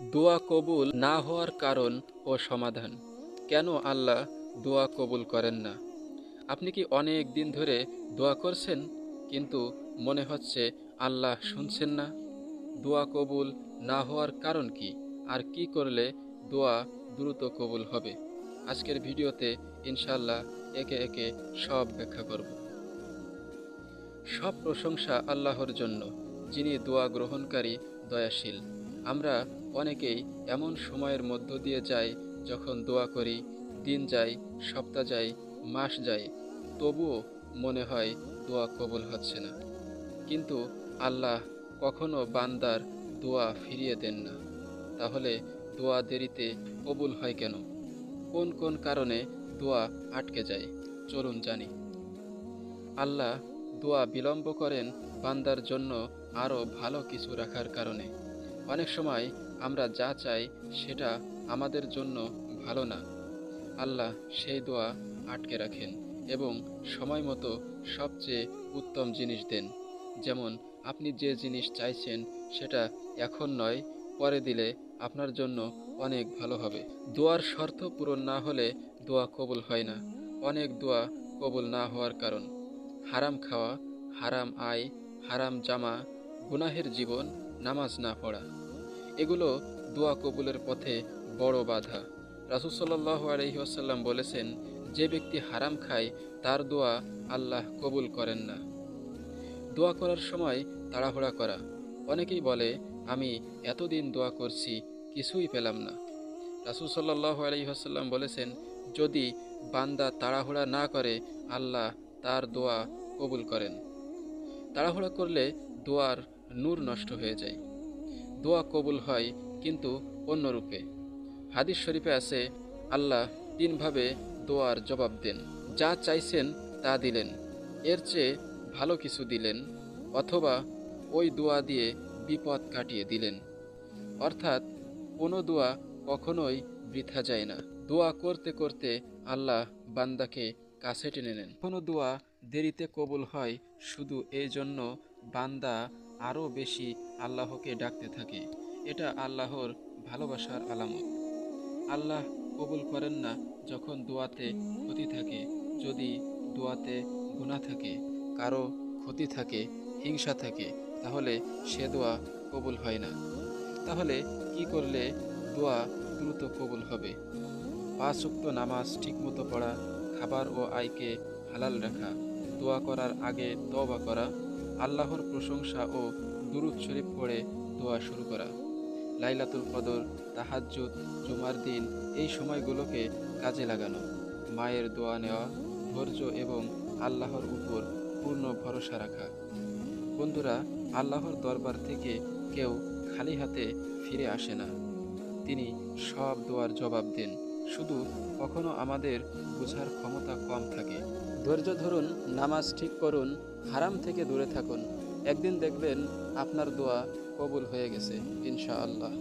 দোয়া কবুল না হওয়ার কারণ ও সমাধান। কেন আল্লাহ দোয়া কবুল করেন না? আপনি কি অনেক দিন ধরে দোয়া করছেন, কিন্তু মনে হচ্ছে আল্লাহ শুনছেন না? দোয়া কবুল না হওয়ার কারণ কি? আর কি করলে দোয়া দ্রুত কবুল হবে? আজকের ভিডিওতে ইনশাল্লাহ একে একে সব ব্যাখ্যা করব। সব প্রশংসা আল্লাহর জন্য, যিনি দোয়া গ্রহণকারী, দয়াশীল। আমরা অনেকেই এমন সময়ের মধ্য দিয়ে যায় যখন দোয়া করি, দিন যায় সপ্তাহ যায় মাস যায় তবুও মনে হয় দোয়া কবুল হচ্ছে না। কিন্তু আল্লাহ কখনো বান্দার দোয়া ফিরিয়ে দেন না। তাহলে দোয়া দেরিতে কবুল হয় কেন? কোন কোন কারণে দোয়া আটকে যায়? চলুন জানি। আল্লাহ দোয়া বিলম্ব করেন বান্দার জন্য আরও ভালো কিছু রাখার কারণে। অনেক সময় আমরা যা চাই সেটা আমাদের জন্য ভালো না। আল্লাহ সেই দোয়া আটকে রাখেন এবং সময় মতো সবচেয়ে উত্তম জিনিস দেন। যেমন আপনি যে জিনিস চাইছেন সেটা এখন নয়, পরে দিলে আপনার জন্য অনেক ভালো হবে। দোয়ার শর্ত পূরণ না হলে দোয়া কবুল হয় না। অনেক দোয়া কবুল না হওয়ার কারণ হারাম খাওয়া, হারাম আয়, হারাম জামা, গুনাহের জীবন, নামাজ না পড়া। এগুলো দোয়া কবুলের পথে বড় বাধা। রাসুসাল্লাহ আলহিহাসাল্লাম বলেছেন, যে ব্যক্তি হারাম খায়, তার দোয়া আল্লাহ কবুল করেন না। দোয়া করার সময় তাড়াহুড়া করা। অনেকেই বলে, আমি এতদিন দোয়া করছি, কিছুই পেলাম না। রাসুল সাল্লাহ আলহিহাসাল্লাম বলেছেন, যদি বান্দা তাড়াহুড়া না করে, আল্লাহ তার দোয়া কবুল করেন। তাড়াহুড়া করলে দোয়ার নূর নষ্ট হয়ে যায়। দোয়া কবুল হয় কিন্তু অন্যরূপে হাদিস শরীফে আছে, আল্লাহ তিনভাবে দোয়ার জবাব দেন, যা চাইছেন তা দিলেন, এর চেয়ে ভালো কিছু দিলেন, অথবা ওই দোয়া দিয়ে বিপদ কাটিয়ে দিলেন। অর্থাৎ কোনো দোয়া কখনোই বৃথা যায় না। দোয়া করতে করতে আল্লাহ বান্দাকে কাছে টেনে নেন। কোনো দোয়া দেরিতে কবুল হয় শুধু এই জন্য বান্দা আরও বেশি আল্লাহকে ডাকতে থাকে। এটা আল্লাহর ভালোবাসার আলামত। আল্লাহ কবুল করেন না যখন দোয়াতে ক্ষতি থাকে। যদি দোয়াতে গুণা থাকে, কারও ক্ষতি থাকে, হিংসা থাকে, তাহলে সে দোয়া কবুল হয় না। তাহলে কি করলে দোয়া দ্রুত কবুল হবে? পাঁচ উক্ত নামাজ ঠিকমতো পড়া, খাবার ও আয়কে হালাল রাখা, দোয়া করার আগে তবা করা আল্লাহর প্রশংসা ও দুরুদ শরীফ পড়ে দোয়া শুরু করা। লাইলাতুল কদর, তাহাজ্জুদ, জুমার দিন, এই সময়গুলোকে কাজে লাগানো। মায়ের দোয়া নেওয়া, ধৈর্য এবং আল্লাহর উপর পূর্ণ ভরসা রাখা। বন্ধুরা, আল্লাহর দরবার থেকে কেউ খালি হাতে ফিরে আসে না। তিনি সব দোয়ার জবাব দেন। শুধু কখনো আমাদের বোঝার ক্ষমতা কম থাকে। ধৈর্য ধরুন, নামাজ ঠিক করুন, হারাম থেকে দূরে থাকুন। একদিন দেখবেন আপনার দোয়া কবুল হয়ে গেছে, ইনশাআল্লাহ।